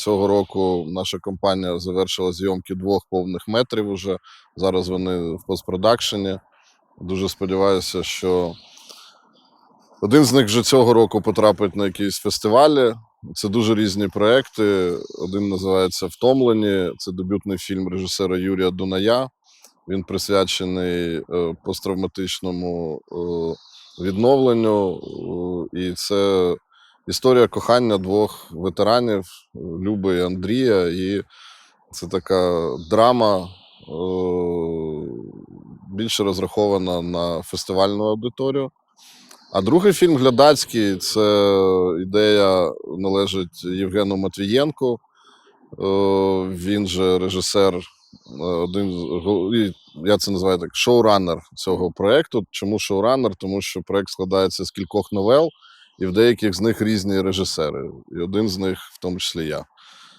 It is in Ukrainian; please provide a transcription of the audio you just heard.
цього року наша компанія завершила зйомки двох повних метрів. Уже зараз вони в постпродакшені. Дуже сподіваюся, що один з них вже цього року потрапить на якісь фестивалі. Це дуже різні проекти. Один називається Втомлені. Це дебютний фільм режисера Юрія Дуная. Він присвячений е, посттравматичному е, відновленню. е, І це історія кохання двох ветеранів Люби і Андрія. І це така драма, е, більше розрахована на фестивальну аудиторію. А другий фільм Глядацький це ідея належить Євгену Матвієнку. Е, Він же режисер, е, один я це називаю так шоураннер цього проекту. Чому шоураннер? Тому що проект складається з кількох новел, і в деяких з них різні режисери. І один з них, в тому числі я.